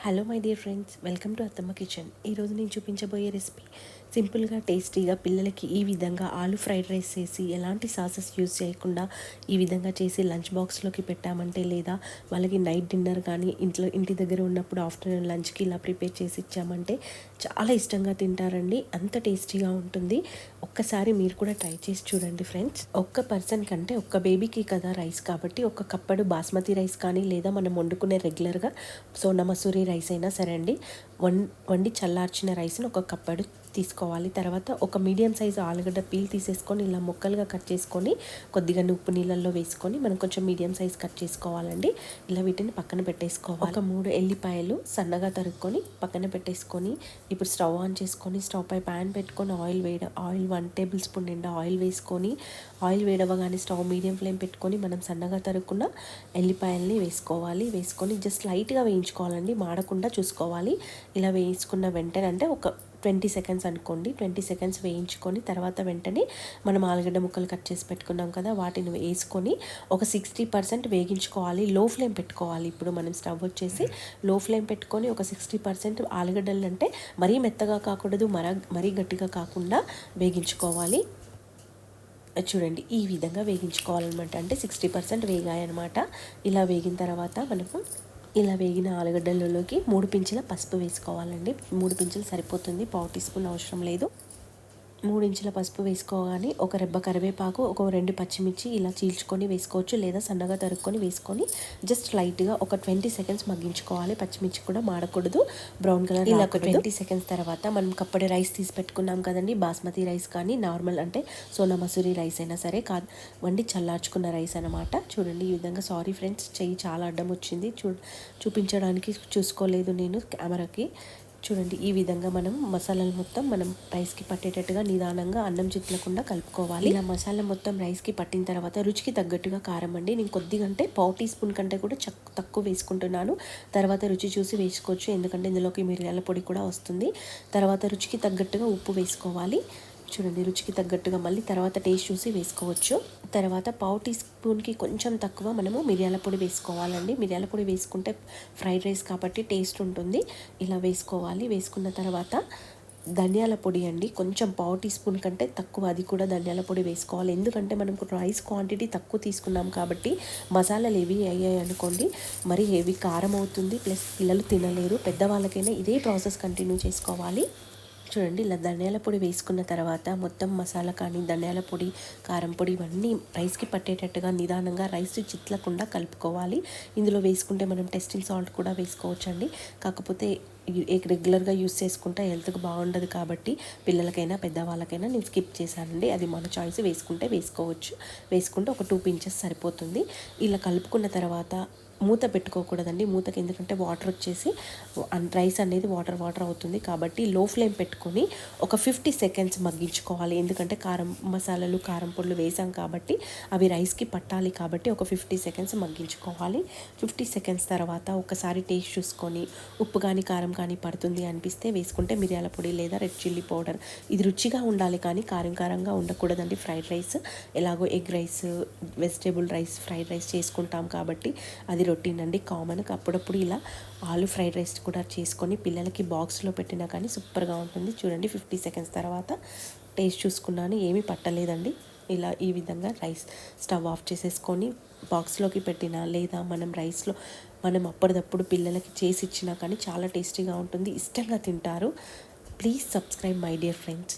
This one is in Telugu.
Hello my dear friends welcome to Attamma kitchen ఈరోజు నేను చూపించబోయే రెసిపీ సింపుల్గా టేస్టీగా పిల్లలకి ఈ విధంగా ఆలు ఫ్రైడ్ రైస్ చేసి ఎలాంటి సాసెస్ యూజ్ చేయకుండా ఈ విధంగా చేసి లంచ్ బాక్స్లోకి పెట్టామంటే లేదా వాళ్ళకి నైట్ డిన్నర్ కానీ ఇంట్లో ఇంటి దగ్గర ఉన్నప్పుడు ఆఫ్టర్నూన్ లంచ్కి ఇలా ప్రిపేర్ చేసి ఇచ్చామంటే చాలా ఇష్టంగా తింటారండి. అంత టేస్టీగా ఉంటుంది. ఒక్కసారి మీరు కూడా ట్రై చేసి చూడండి ఫ్రెండ్స్ ఒక్క పర్సన్ కంటే ఒక్క బేబీకి కదా రైస్ కాబట్టి ఒక కప్పడు బాస్మతి రైస్ కానీ లేదా మనం వండుకునే రెగ్యులర్గా సోనా మసూరి రైస్ అయినా సరే అండి. వం వండి చల్లార్చిన రైస్ని ఒక కప్పడు తీసుకోవాలి. తర్వాత ఒక మీడియం సైజు ఆలుగడ్డ పీల్ తీసేసుకొని ఇలా ముక్కలుగా కట్ చేసుకొని కొద్దిగా ఉప్పు నీళ్ళల్లో వేసుకొని మనం కొంచెం మీడియం సైజ్ కట్ చేసుకోవాలండి. ఇలా వీటిని పక్కన పెట్టేసుకోవాలి. ఒక మూడు ఎల్లిపాయలు సన్నగా తరుక్కొని పక్కన పెట్టేసుకొని ఇప్పుడు స్టవ్ ఆన్ చేసుకొని స్టవ్ పై ప్యాన్ పెట్టుకొని ఆయిల్ వేడ ఆయిల్ వన్ టేబుల్ స్పూన్ నిండా ఆయిల్ వేసుకొని ఆయిల్ వేడవగానే స్టవ్ మీడియం ఫ్లేమ్ పెట్టుకొని మనం సన్నగా తరుక్కున్న ఎల్లిపాయల్ని వేసుకోవాలి. వేసుకొని జస్ట్ లైట్గా వేయించుకోవాలండి. మాడకుండా చూసుకోవాలి. ఇలా వేయించుకున్న వెంటనే అంటే ఒక ట్వంటీ సెకండ్స్ అనుకోండి ట్వంటీ సెకండ్స్ వేయించుకొని తర్వాత వెంటనే మనం ఆలుగడ్డ ముక్కలు కట్ చేసి పెట్టుకున్నాం కదా వాటిని వేసుకొని ఒక సిక్స్టీ పర్సెంట్ వేగించుకోవాలి లో ఫ్లేమ్ పెట్టుకోవాలి. ఇప్పుడు మనం స్టవ్ వచ్చేసి లో ఫ్లేమ్ పెట్టుకొని ఒక సిక్స్టీ పర్సెంట్ ఆలుగడ్డలు అంటే మరీ మెత్తగా కాకూడదు మర మరీ గట్టిగా కాకుండా వేగించుకోవాలి. చూడండి ఈ విధంగా వేగించుకోవాలన్నమాట. అంటే సిక్స్టీ పర్సెంట్ వేగాయన్నమాట. ఇలా వేగిన తర్వాత మనకు ఇలా వేగిన ఆలుగడ్డలలోకి మూడు పించుల పసుపు వేసుకోవాలండి. మూడు పించులు సరిపోతుంది. పావు టీ స్పూన్ అవసరం లేదు. మూడు ఇంచుల పసుపు వేసుకోగానే ఒక రెబ్బ కరివేపాకు ఒక రెండు పచ్చిమిర్చి ఇలా చీల్చుకొని వేసుకోవచ్చు లేదా సన్నగా తరుక్కొని వేసుకొని జస్ట్ లైట్గా ఒక ట్వంటీ సెకండ్స్ మగ్గించుకోవాలి. పచ్చిమిర్చి కూడా మాడకూడదు బ్రౌన్ కలర్ ఇలా ఒక ట్వంటీ సెకండ్స్ తర్వాత మనం కప్పటి రైస్ తీసి పెట్టుకున్నాం కదండి బాస్మతి రైస్ కానీ నార్మల్ అంటే సోనా మసూరి రైస్ అయినా సరే కా వండి చల్లార్చుకున్న రైస్ అనమాట చూడండి ఈ విధంగా సారీ ఫ్రెండ్స్ చెయ్యి చాలా అడ్డం వచ్చింది. చూ చూపించడానికి చూసుకోలేదు నేను కెమెరాకి చూడండి ఈ విధంగా మనం మసాలాలు మొత్తం మనం రైస్కి పట్టేటట్టుగా నిదానంగా అన్నం చిట్లకుండా కలుపుకోవాలి. ఇలా మసాలా మొత్తం రైస్కి పట్టిన తర్వాత రుచికి తగ్గట్టుగా కారం అండి. నేను కొద్దిగా అంటే పావు టీ స్పూన్ కంటే కూడా తక్కువ వేసుకుంటున్నాను. తర్వాత రుచి చూసి వేసుకోవచ్చు. ఎందుకంటే ఇందులోకి మిరియాల పొడి కూడా వస్తుంది. తర్వాత రుచికి తగ్గట్టుగా ఉప్పు వేసుకోవాలి. చూడండి రుచికి తగ్గట్టుగా మళ్ళీ తర్వాత టేస్ట్ చూసి వేసుకోవచ్చు. తర్వాత పావు టీ స్పూన్కి కొంచెం తక్కువ మనము మిరియాల పొడి వేసుకోవాలండి. మిరియాల పొడి వేసుకుంటే ఫ్రైడ్ రైస్ కాబట్టి టేస్ట్ ఉంటుంది. ఇలా వేసుకోవాలి. వేసుకున్న తర్వాత ధనియాల పొడి అండి. కొంచెం పావు టీ స్పూన్ కంటే తక్కువ అది కూడా ధనియాల పొడి వేసుకోవాలి. ఎందుకంటే మనం రైస్ క్వాంటిటీ తక్కువ తీసుకున్నాం కాబట్టి మసాలాలు హెవీ అయ్యాయి అనుకోండి మరి హెవీ కారం అవుతుంది. ప్లస్ పిల్లలు తినలేరు. పెద్దవాళ్ళకైనా ఇదే ప్రాసెస్ కంటిన్యూ చేసుకోవాలి. చూడండి ఇలా ధనియాల పొడి వేసుకున్న తర్వాత మొత్తం మసాలా కానీ ధనియాల పొడి కారం పొడి ఇవన్నీ రైస్కి పట్టేటట్టుగా నిదానంగా రైస్ చిట్లకుండా కలుపుకోవాలి. ఇందులో వేసుకుంటే మనం టెస్టింగ్ సాల్ట్ కూడా వేసుకోవచ్చండి. కాకపోతే రెగ్యులర్గా యూస్ చేసుకుంటే హెల్త్కి బాగుండదు కాబట్టి పిల్లలకైనా పెద్దవాళ్ళకైనా నేను స్కిప్ చేశానండి. అది మన చాయిస్ వేసుకుంటే వేసుకోవచ్చు. వేసుకుంటే ఒక టూ పించెస్ సరిపోతుంది. ఇలా కలుపుకున్న తర్వాత మూత పెట్టుకోకూడదండి. మూతకి ఎందుకంటే వాటర్ వచ్చేసి రైస్ అనేది వాటర్ వాటర్ అవుతుంది కాబట్టి లో ఫ్లేమ్ పెట్టుకొని ఒక ఫిఫ్టీ సెకండ్స్ మగ్గించుకోవాలి. ఎందుకంటే కారం మసాలాలు కారం పొడులు వేసాం కాబట్టి అవి రైస్కి పట్టాలి కాబట్టి ఒక ఫిఫ్టీ సెకండ్స్ మగ్గించుకోవాలి. ఫిఫ్టీ సెకండ్స్ తర్వాత ఒకసారి టేస్ట్ చూసుకొని ఉప్పు కానీ కారం కారం కానీ పడుతుంది అనిపిస్తే వేసుకుంటే మిరియాల పొడి లేదా రెడ్ చిల్లీ పౌడర్ ఇది రుచిగా ఉండాలి కానీ కారం కారంగా ఉండకూడదండి. ఫ్రైడ్ రైస్ ఎలాగో egg rice vegetable rice fried rice చేసుకుంటాం కాబట్టి అది రొటీన్ అండి. కామన్ అప్పుడప్పుడు ఇలా ఆలు ఫ్రైడ్ రైస్ కూడా చేసుకొని పిల్లలకి బాక్స్లో పెట్టినా కానీ సూపర్గా ఉంటుంది. చూడండి ఫిఫ్టీ సెకండ్స్ తర్వాత టేస్ట్ చూసుకున్నాను. ఏమీ పట్టలేదండి. ఇలా ఈ విధంగా రైస్ స్టవ్ ఆఫ్ చేసేసుకొని బాక్స్లోకి పెట్టినా లేదా మనం రైస్లో మనం అప్పటిదప్పుడు పిల్లలకి చేసి ఇచ్చినా కానీ చాలా టేస్టీగా ఉంటుంది ఇష్టంగా తింటారు. Please subscribe my dear friends.